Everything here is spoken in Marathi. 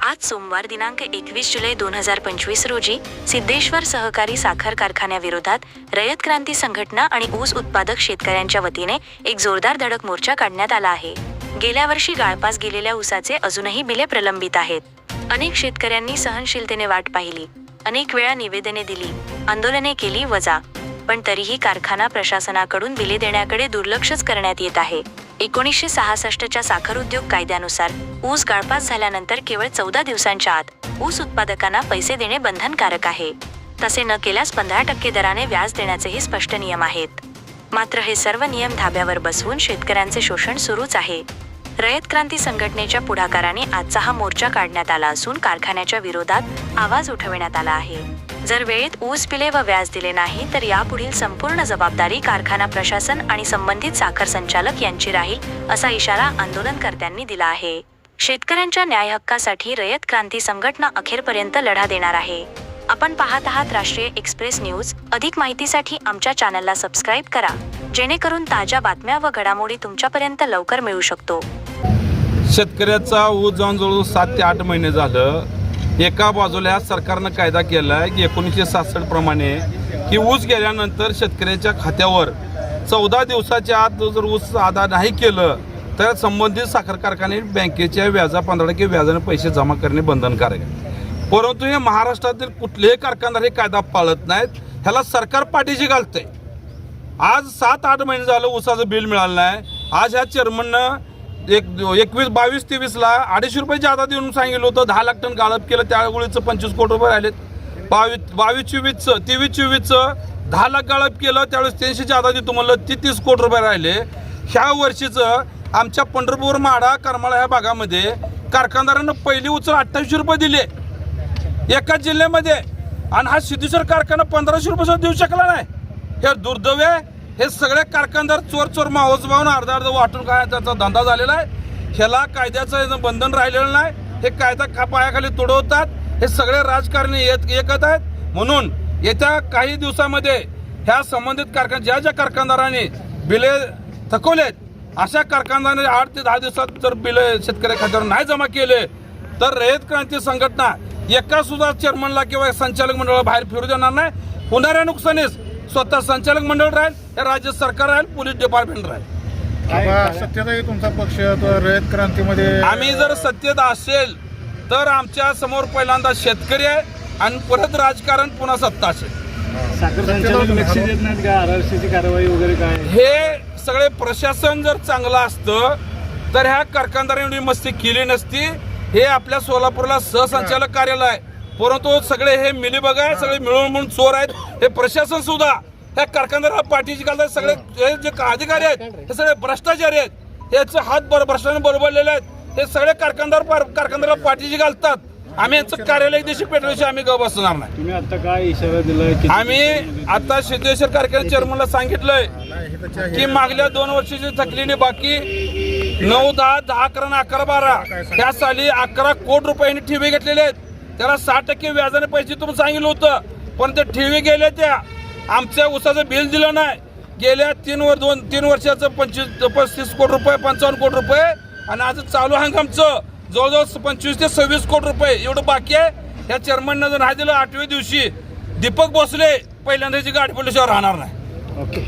आज सोमवार दिनांक एकवीस जुलै दोन हजार पंचवीस रोजी सिद्धेश्वर सहकारी साखर कारखान्याविरोधात रयत क्रांती संघटना आणि ऊस उत्पादक शेतकऱ्यांच्या वतीने एक जोरदार धडक मोर्चा काढण्यात आला आहे. गेल्या वर्षी गाळपास गेलेल्या ऊसाचे अजूनही बिले प्रलंबित आहेत. अनेक शेतकऱ्यांनी सहनशीलतेने वाट पाहिली. अनेक वेळा निवेदने दिली. आंदोलने केली वजा. पण तरीही कारखाना प्रशासनाकडून बिले देण्याकडे दुर्लक्षच करण्यात येत आहे. एकोणीसशे सहासष्टच्या साखर उद्योग कायद्यानुसार ऊस गाळपास झाल्यानंतर केवळ चौदा दिवसांच्या आत ऊस उत्पादकांना पैसे देणे बंधनकारक आहे. तसे न केल्यास पंधरा टक्के दराने व्याज देण्याचेही स्पष्ट नियम आहेत. मात्र हे सर्व नियम धाब्यावर बसवून शेतकऱ्यांचे शोषण सुरूच आहे. रयत क्रांती संघटनेच्या पुढाकाराने आजचा हा मोर्चा काढण्यात आला असून कारखान्याच्या विरोधात आवाज उठविण्यात आला आहे. जर वेळेत ऊस बिले व व्याज दिले नाही तर यापुढील संपूर्ण जबाबदारी कारखाना प्रशासन आणि संबंधित साखर संचालक यांची राहील असा इशारा आंदोलनकर्त्यांनी दिला आहे. शेतकऱ्यांच्या न्याय हक्कासाठी रयत क्रांती संघटना अखेरपर्यंत लढा देणार आहे. आपण पाहत आहात राष्ट्रीय एक्सप्रेस न्यूज. अधिक माहितीसाठी आमच्या चॅनलला सबस्क्राईब करा. जेणेकरून ताज्या बातम्या व घडामोडी तुमच्यापर्यंत लवकर मिळू शकतो. शेतकऱ्याचा ऊस जाऊन जवळजवळ सात ते आठ महिने झालं. एका बाजूला ह्या सरकारनं कायदा केला आहे की एकोणीसशे सासष्ट प्रमाणे की ऊस गेल्यानंतर शेतकऱ्याच्या खात्यावर चौदा दिवसाच्या आत जर ऊस अदा नाही केलं तर संबंधित साखर कारखाने बँकेच्या व्याजा पंधरा टक्के व्याजाने पैसे जमा करणे बंधनकारक आहे. परंतु हे महाराष्ट्रातील कुठलेही कारखानदार हे कायदा पाळत नाहीत. ह्याला सरकार पाठीशी घालतंय. आज सात आठ महिने झालं ऊसाचं बिल मिळालं नाही. आज ह्या चेअरमननं एक एकवीस बावीस तेवीसला अडीचशे रुपये जादा देऊन सांगितलं होतं. दहा लाख टन गाळप केलं. त्या गोळीचं पंचवीस कोटी रुपये राहिलेत. बावीस बावीस चोवीसचं तेवीस चोवीसचं दहा लाख गाळप केलं. त्यावेळेस तीनशे जादा देतो म्हणलं ती तीस कोटी रुपये राहिले. ह्या वर्षीचं आमच्या पंढरपूर माडा करमाळा ह्या भागामध्ये कारखानदारानं पहिली उचल अठ्ठावीसशे रुपये दिले. एकाच जिल्ह्यामध्ये. आणि हा सिद्धेश्वर कारखाना पंधराशे रुपये सुद्धा देऊ शकला नाही. हे दुर्दैव आहे. हे सगळे कारखानदार चोर चोर मावस भावून अर्धा अर्ध वाटून काय त्याचा धंदा झालेला आहे. ह्याला कायद्याचं बंधन राहिलेलं नाही. हे कायदा खा पायाखाली तुडवतात. हे सगळे राजकारणी येत एकत आहेत. म्हणून येत्या काही दिवसामध्ये ह्या संबंधित कारखान ज्या ज्या कारखानदारांनी बिले थकवलेत अशा कारखानदाराने आठ ते दहा दिवसात जर बिले शेतकरी खात्यावर नाही जमा केले तर रयत क्रांती संघटना एका सुद्धा चेअरमनला किंवा संचालक मंडळाला बाहेर फिरू देणार नाही. होणाऱ्या नुकसानीस स्वतः संचालक मंडळ राहील राज्य सरकार राहील पोलीस डिपार्टमेंट राहील. तुमचा पक्ष तो रयत क्रांतीमध्ये आम्ही जर सत्तेत असेल तर आमच्यासमोर पहिल्यांदा शेतकरी आहे आणि परत राजकारण पुन्हा सत्ता असेल. साखर सत्तेत संचालक होतं लक्ष ना? देत नाहीत का? आरक्षीची कारवाई वगैरे काय? हे सगळे प्रशासन जर चांगलं असतं तर ह्या कारखानदारांनी मस्ती केली नसती. हे आपल्या सोलापूरला सहसंचालक कार्यालय आहे. परंतु सगळे हे मिली आहे सगळे मिळून मिळून चोर आहेत. हे प्रशासन सुद्धा ह्या कारखानदाराला पाठीची घालतात सगळे हे जे अधिकारी आहेत हे सगळे भ्रष्टाचारी आहेत. याचे हात बर भ्रष्टाने बरोबरलेले आहेत. हे सगळे कारखानदार कारखानदाराला पाठीची घालतात. आम्ही यांचं कार्यालय दिवशी पेटल्याशी आम्ही ग बसणार नाही. आता काय इशारा दिलाय? आम्ही आता सिद्धेश्वर कारखाना चेअरमनला सांगितलंय की मागल्या दोन वर्षाची थकलेली बाकी नऊ दहा दहा अकरा अकरा बारा. त्या साली अकरा कोटी रुपयांनी ठेवी घेतलेले आहेत. त्याला सहा टक्के व्याजाने पैसे तुम्ही सांगितलं होतं. पण ते ठेवी गेल्या त्या. आमच्या उसाचं बिल दिलं नाही. गेल्या तीन वर दोन तीन वर्षाचं पंचवीस पस्तीस कोटी रुपये पंचावन्न कोटी रुपये आणि आज चालू हंगामचं. जवळजवळ पंचवीस ते सव्वीस कोटी रुपये एवढं बाकी आहे. या चेअरमननं जर नाही दिलं आठव्या दिवशी दीपक भोसले पहिल्यांदाची गाडी पोलिसावर राहणार नाही. ओके.